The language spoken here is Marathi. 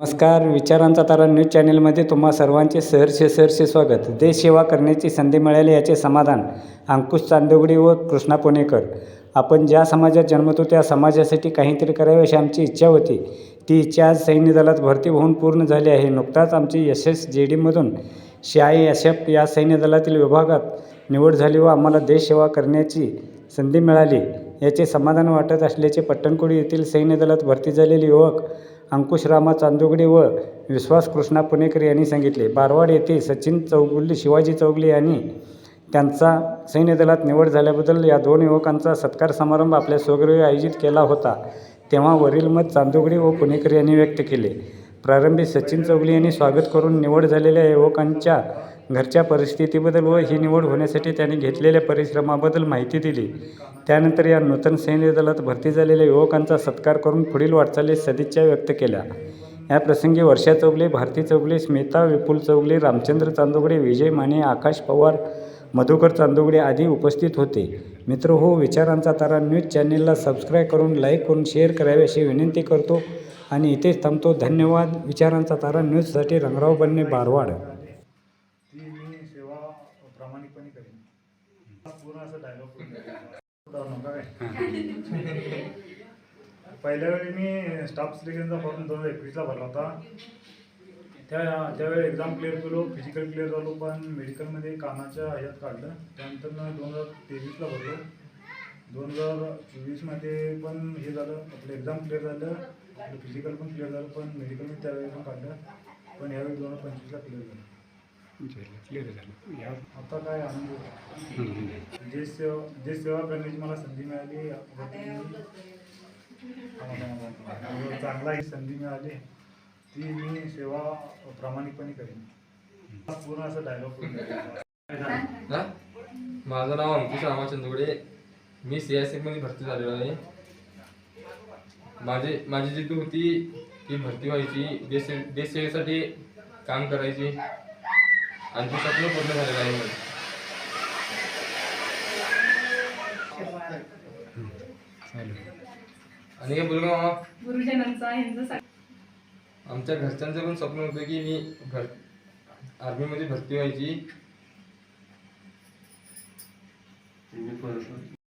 नमस्कार विचारांचा तारा न्यूज चॅनेलमध्ये तुम्हा सर्वांचे सहर्ष सहर्ष स्वागत. देशसेवा करण्याची संधी मिळाली याचे समाधान अंकुश चांदोगडी व कृष्णा पुणेकर आपण ज्या समाजात जन्मतो त्या समाजासाठी काहीतरी करावे अशी आमची इच्छा होती. ती इच्छा आज सैन्य दलात भरती होऊन पूर्ण झाली आहे. नुकताच आमची एस एस जे डीमधून सी आय एस एफ या सैन्य दलातील विभागात निवड झाली व आम्हाला देशसेवा करण्याची संधी मिळाली. याचे समाधान वाटत असल्याचे पट्टणकोडी येथील सैन्य दलात भरती झालेले युवक अंकुश रामा चांदोगडे व विश्वास कृष्णा पुणेकर यांनी सांगितले. बारवाड येथे सचिन चौगुले शिवाजी चौगले यांनी त्यांचा सैन्य दलात निवड झाल्याबद्दल या दोन युवकांचा सत्कार समारंभ आपल्या स्वगृही आयोजित केला होता तेव्हा वरील मत चांदोगडे व पुणेकर यांनी व्यक्त केले. प्रारंभी सचिन चौगले यांनी स्वागत करून निवड झालेल्या युवकांच्या घरच्या परिस्थितीबद्दल व ही निवड होण्यासाठी त्यांनी घेतलेल्या परिश्रमाबद्दल माहिती दिली. त्यानंतर या नूतन सैन्य दलात भरती झालेल्या युवकांचा सत्कार करून पुढील वाटचालीस सदिच्छा व्यक्त केल्या. या प्रसंगी वर्षा चौगले भारती चौगले स्मिता विपुल चौगले रामचंद्र चांदोगडे विजय माने आकाश पवार मधुकर चांदोगडे आदी उपस्थित होते. मित्र हो विचारांचा तारा न्यूज चॅनेलला सबस्क्राईब करून लाईक करून शेअर करावे अशी विनंती करतो. आणि इथेच थांबतो. धन्यवाद. विचारांचा तारा न्यूजसाठी रंगराव बनणे बारवाड. मी सेवा प्रामाणिकपणे करेन. पूर्ण असं डायलॉग काय? पहिल्या वेळी मी स्टाफ सिलेक्शनचा फॉर्म दोन हजार एकवीसला भरला होता. त्या ज्यावेळी एक्झाम क्लिअर केलो फिजिकल क्लिअर झालो पण मेडिकलमध्ये कानाच्या ह्याच्यात काढलं. त्यानंतर मी दोन हजार तेवीसला भरलो. दोन हजार चोवीसमध्ये पण हे झालं आपलं एक्झाम क्लिअर झालं आपलं फिजिकल पण क्लिअर झालं पण मेडिकलमध्ये त्यावेळी पण काढलं. पण यावेळी दोन हजार पंचवीसला क्लिअर झालं. आता काय आनंद होतो. जे सेवा जे सेवा करण्याची मला संधी मिळाली चांगला ही संधी मिळाली. ती मी सेवा प्रामाणिकपणे करेन. पूर्ण असं डायलॉग हा? माझं नाव अंकुश रामा चंदगुडे मी सी एसमध्ये भरती झालेलो आहे. माझे माझी जिद्द होती की भरती व्हायची. देश देशसेवेसाठी काम करायची. आणि ते स्वप्न पूर्ण झालेलं आहे. आणि काय बोलू का मामा? गुरुजनांचा आमच्या घरच्यांचं पण स्वप्न होतं की मी भर आर्मीमध्ये भरती व्हायची.